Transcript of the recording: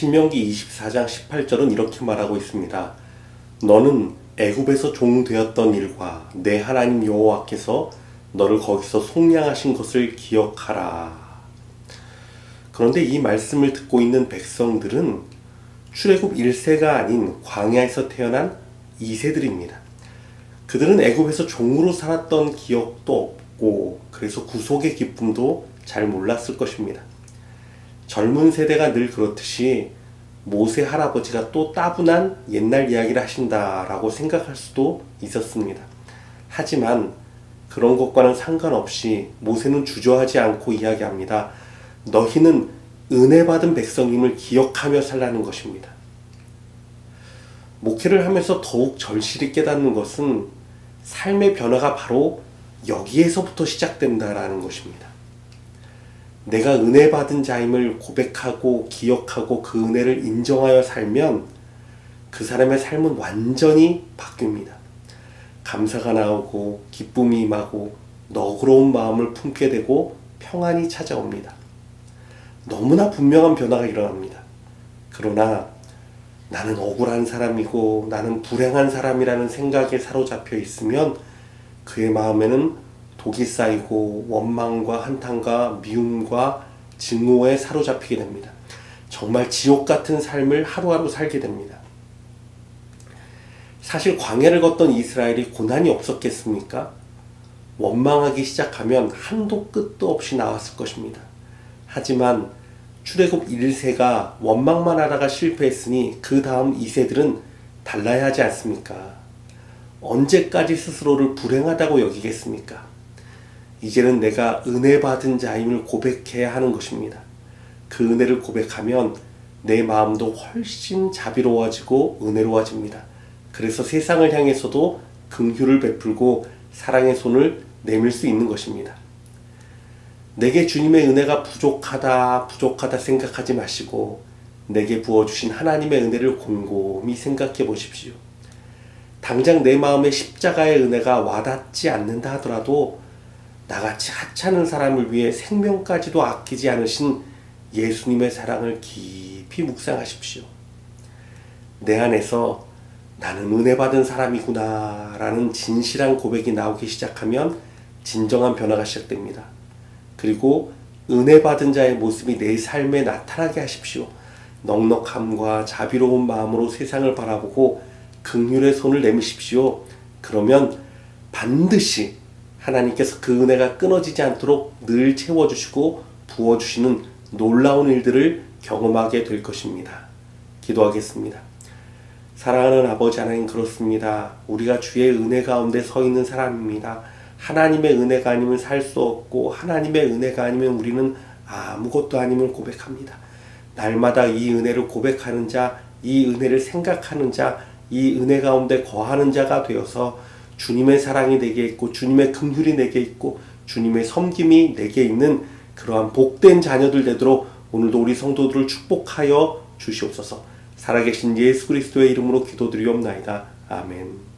신명기 24장 18절은 이렇게 말하고 있습니다. 너는 애굽에서 종 되었던 일과 내 하나님 여호와께서 너를 거기서 속량하신 것을 기억하라. 그런데 이 말씀을 듣고 있는 백성들은 출애굽 1세가 아닌 광야에서 태어난 2세들입니다. 그들은 애굽에서 종으로 살았던 기억도 없고 그래서 구속의 기쁨도 잘 몰랐을 것입니다. 젊은 세대가 늘 그렇듯이 모세 할아버지가 또 따분한 옛날 이야기를 하신다라고 생각할 수도 있었습니다. 하지만 그런 것과는 상관없이 모세는 주저하지 않고 이야기합니다. 너희는 은혜 받은 백성임을 기억하며 살라는 것입니다. 목회를 하면서 더욱 절실히 깨닫는 것은 삶의 변화가 바로 여기에서부터 시작된다라는 것입니다. 내가 은혜 받은 자임을 고백하고 기억하고 그 은혜를 인정하여 살면 그 사람의 삶은 완전히 바뀝니다. 감사가 나오고 기쁨이 임하고 너그러운 마음을 품게 되고 평안이 찾아옵니다. 너무나 분명한 변화가 일어납니다. 그러나 나는 억울한 사람이고 나는 불행한 사람이라는 생각에 사로잡혀 있으면 그의 마음에는 독이 쌓이고 원망과 한탄과 미움과 증오에 사로잡히게 됩니다. 정말 지옥 같은 삶을 하루하루 살게 됩니다. 사실 광야를 걷던 이스라엘이 고난이 없었겠습니까? 원망하기 시작하면 한도 끝도 없이 나왔을 것입니다. 하지만 출애굽 1세가 원망만 하다가 실패했으니 그 다음 2세들은 달라야 하지 않습니까? 언제까지 스스로를 불행하다고 여기겠습니까? 이제는 내가 은혜 받은 자임을 고백해야 하는 것입니다. 그 은혜를 고백하면 내 마음도 훨씬 자비로워지고 은혜로워집니다. 그래서 세상을 향해서도 긍휼을 베풀고 사랑의 손을 내밀 수 있는 것입니다. 내게 주님의 은혜가 부족하다, 부족하다 생각하지 마시고 내게 부어주신 하나님의 은혜를 곰곰이 생각해 보십시오. 당장 내 마음에 십자가의 은혜가 와닿지 않는다 하더라도 나같이 하찮은 사람을 위해 생명까지도 아끼지 않으신 예수님의 사랑을 깊이 묵상하십시오. 내 안에서 나는 은혜 받은 사람이구나 라는 진실한 고백이 나오기 시작하면 진정한 변화가 시작됩니다. 그리고 은혜 받은 자의 모습이 내 삶에 나타나게 하십시오. 넉넉함과 자비로운 마음으로 세상을 바라보고 긍휼의 손을 내미십시오. 그러면 반드시 하나님께서 그 은혜가 끊어지지 않도록 늘 채워주시고 부어주시는 놀라운 일들을 경험하게 될 것입니다. 기도하겠습니다. 사랑하는 아버지 하나님 그렇습니다. 우리가 주의 은혜 가운데 서 있는 사람입니다. 하나님의 은혜가 아니면 살 수 없고 하나님의 은혜가 아니면 우리는 아무것도 아님을 고백합니다. 날마다 이 은혜를 고백하는 자, 이 은혜를 생각하는 자, 이 은혜 가운데 거하는 자가 되어서 주님의 사랑이 내게 있고 주님의 긍휼이 내게 있고 주님의 섬김이 내게 있는 그러한 복된 자녀들 되도록 오늘도 우리 성도들을 축복하여 주시옵소서. 살아계신 예수 그리스도의 이름으로 기도드리옵나이다. 아멘.